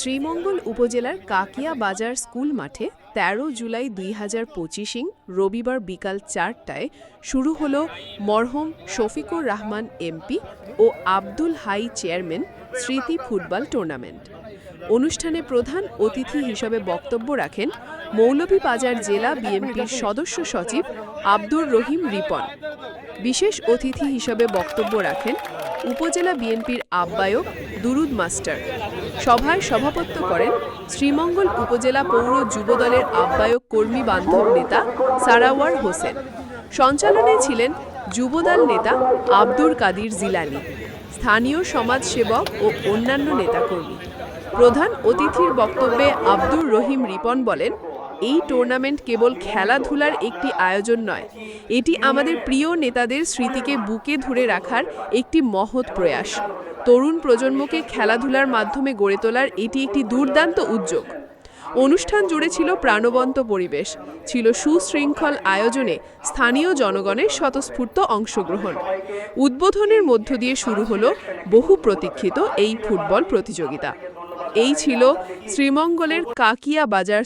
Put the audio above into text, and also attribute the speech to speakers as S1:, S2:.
S1: শ্রীমঙ্গল উপজেলার কাকিয়া বাজার স্কুল মাঠে ১৩ জুলাই দুই হাজার পঁচিশিং রবিবার বিকাল চারটায় শুরু হল মরহম শফিকুর রহমান এমপি ও আব্দুল হাই চেয়ারম্যান স্মৃতি ফুটবল টুর্নামেন্ট। অনুষ্ঠানে প্রধান অতিথি হিসেবে বক্তব্য রাখেন মৌলভীবাজার জেলা বিএনপির সদস্য সচিব আব্দুর রহিম রিপন। বিশেষ অতিথি হিসেবে বক্তব্য রাখেন উপজেলা বিএনপির আহ্বায়ক দুরুদ মাস্টার। সভায় সভাপত্ব করেন শ্রীমঙ্গল উপজেলা পৌর যুবদলের আহ্বায়ক কর্মী বান্ধব নেতা সারাওয়ার হোসেন। সঞ্চালনে ছিলেন যুবদল নেতা আব্দুর কাদির জিলানি, স্থানীয় সমাজসেবক ও অন্যান্য নেতাকর্মী। প্রধান অতিথির বক্তব্যে আব্দুর রহিম রিপন বলেন এই টুর্নামেন্ট কেবল খেলাধুলার একটি আয়োজন নয়, এটি আমাদের প্রিয় নেতাদের স্মৃতিকে বুকে ধরে রাখার একটি মহৎ প্রয়াস। তরুণ প্রজন্মকে খেলাধুলার মাধ্যমে গড়ে তোলার এটি একটি দুর্দান্ত উদ্যোগ। অনুষ্ঠান জুড়ে ছিল প্রাণবন্ত পরিবেশ, ছিল সুশৃঙ্খল আয়োজনে স্থানীয় জনগণের স্বতঃস্ফূর্ত অংশগ্রহণ। উদ্বোধনের মধ্য দিয়ে শুরু হলো বহু প্রতীক্ষিত এই ফুটবল প্রতিযোগিতা। এই ছিল শ্রীমঙ্গলের কাকিয়া বাজার